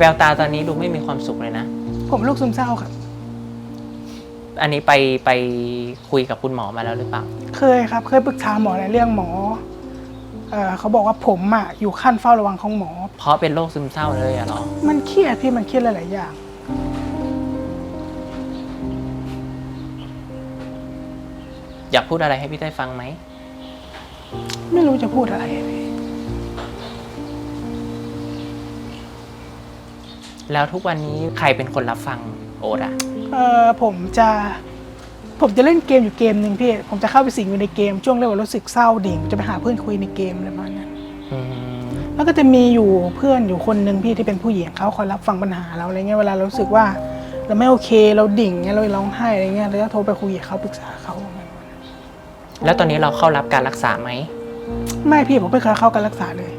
แววตาตอนนี้ดูไม่มีความสุขเลยนะ ผมลูกซึมเศร้าครับ อันนี้ไปไปคุยกับคุณหมอมาแล้วหรือเปล่า เคยครับ เคยปรึกษาหมอในเรื่องหมอเอ่อเขาบอกว่าผมอะอยู่ขั้นเฝ้าระวังของหมอ เพราะเป็นโรคซึมเศร้าเลยอะเหรอ มันเครียดพี่มันเครียดหลายๆอย่าง อยากพูดอะไรให้พี่เต้ยฟังไหม ไม่รู้จะพูดอะไรอะพี่ แล้วทุกวันนี้ใครเป็นคนรับฟังโอ๊ตอะเอ่อผมจะ ผมจะเล่นเกมอยู่เกมหนึ่งพี่ ผมจะเข้าไปสิงอยู่ในเกมช่วงเรียกว่ารู้สึกเศร้าดิ่งจะไปหาเพื่อนคุยในเกมอะไรประมาณนั้นอืมแล้วก็จะมีอยู่เพื่อนอยู่คนหนึ่งพี่ที่เป็นผู้หญิงเขาคอยรับฟังปัญหาเราอะไรเงี้ยเวลาเรารู้สึกว่าเราไม่โอเคเราดิ่งเงี้ยเราร้องไห้อะไรเงี้ยเราจะโทรไปคุยกับเขาปรึกษาเขาแล้วตอนนี้เราเข้ารับการรักษาไหมไม่พี่ผมไม่เคยเข้าการรักษาเลย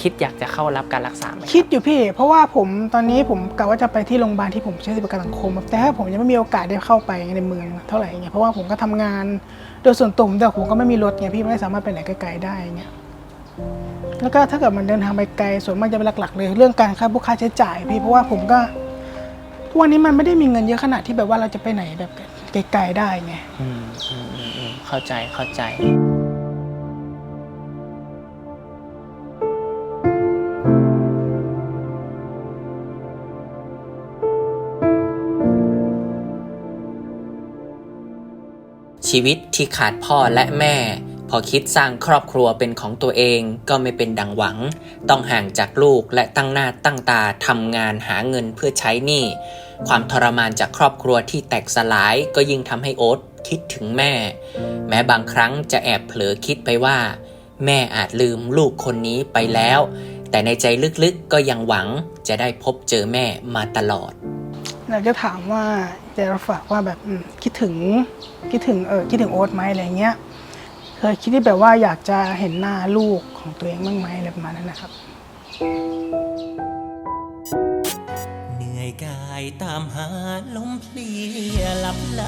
คิดอยากจะเข้ารับการรักษาไหมคิดอยู่พี่ เพราะว่าผมตอนนี้ผมกะว่าจะไปที่โรงพยาบาลที่ผมใช้สิทธิประกันสังคมแต่ถ้าผมยังไม่มีโอกาสได้เข้าไปในเมืองเท่าไหร่เงี้ยเพราะว่าผมก็ทำงาน โดยส่วนตัวผมแต่ผมก็ไม่มีรถไงพี่ไม่สามารถไปไหนไกลๆได้เงี้ยแล้วก็ถ้าเกิดมันเดินทางไปไกลส่วนมากจะเป็นหลัก ๆ เลย เรื่องการค่าพวกค่าใช้จ่ายพี่เพราะว่าผมก็ทุกวันนี้มันไม่ได้มีเงินเยอะขนาดที่แบบว่าเราจะไปไหนแบบไกลๆได้ไง อืมอืมอืมอืมเข้าใจเข้าใจ ชีวิตที่ขาดพ่อและแม่ พอคิดสร้างครอบครัวเป็นของตัวเองก็ไม่เป็นดังหวัง ต้องห่างจากลูกและตั้งหน้าตั้งตาทำงานหาเงินเพื่อใช้หนี้ ความทรมานจากครอบครัวที่แตกสลายก็ยิ่งทำให้โอ๊ตคิดถึงแม่ แม้บางครั้งจะแอบเผลอคิดไปว่า แม่อาจลืมลูกคนนี้ไปแล้ว แต่ในใจลึกๆก็ยังหวังจะได้พบเจอแม่มาตลอด เราจะถามว่าจะฝากว่าแบบคิดถึงคิดถึงเออคิดถึงโอ๊ตไหมอะไรเงี้ยเคยคิดที่แบบว่าอยากจะเห็นหน้าลูกของตัวเองบ้างไหมอะไรประมาณนั้นนะครับ เหนื่อยกายตามหาลมเพลียหลับไหล